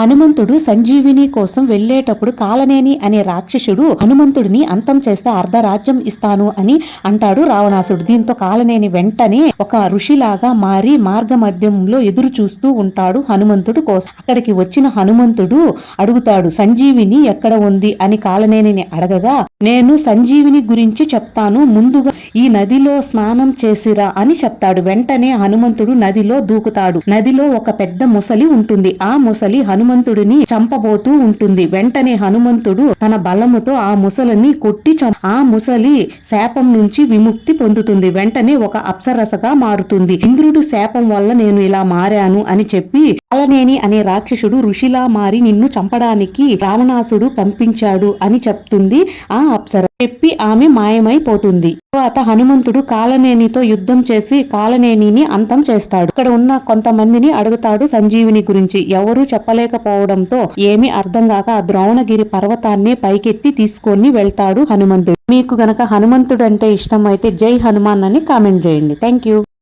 హనుమంతుడు సంజీవిని కోసం వెళ్ళేటప్పుడు కాలనేని అనే రాక్షసుడు హనుమంతుడిని అంతం చేస్తే అర్ధరాజ్యం ఇస్తాను అని అంటాడు రావణాసుడు దీంతో కాలనేని వెంటనే ఒక ఋషిలాగా మారి మార్గ మధ్యంలో ఎదురు చూస్తూ ఉంటాడు హనుమంతుడు కోసం. అక్కడికి వచ్చిన హనుమంతుడు అడుగుతాడు సంజీవిని ఎక్కడ ఉంది? అని కాలనేనిని అడగగా నేను సంజీవిని గురించి చెప్తాను ముందుగా ఈ నదిలో స్నానం చేసిరా అని చెప్తాడు. వెంటనే హనుమంతుడు నదిలో దూకుతాడు. నదిలో ఒక పెద్ద ముసలి ఉంటుంది. ఆ ముసలి హనుమంతుడిని చంపబోతూ ఉంటుంది. వెంటనే హనుమంతుడు తన బలముతో ఆ ముసలిని కొట్టి ఆ ముసలి శాపం నుంచి విముక్తి పొందుతుంది. వెంటనే ఒక అప్సరసగా మారుతుంది. ఇంద్రుడు శాపం వల్ల నేను ఇలా మారాను అని చెప్పి అలనేని అనే రాక్షసుడు ఋషిలా మారి నిన్ను చంపడానికి రావణాసుడు పంపించాడు అని చెప్తుంది ఆ అప్సర చెప్పి ఆమె మాయమైపోతుంది. తర్వాత హనుమంతుడు కాలనేనితో యుద్ధం చేసి కాలనేనిని అంతం చేస్తాడు. ఇక్కడ ఉన్న కొంతమందిని అడుగుతాడు సంజీవిని గురించి. ఎవరూ చెప్పలేకపోవడంతో ఏమి అర్థం కాక ఆ ద్రోణగిరి పర్వతాన్ని పైకెత్తి తీసుకొని వెళ్తాడు హనుమంతుడు. మీకు గనక హనుమంతుడు అంటే ఇష్టం అయితే జై హనుమాన్ అని కామెంట్ చేయండి. Thank you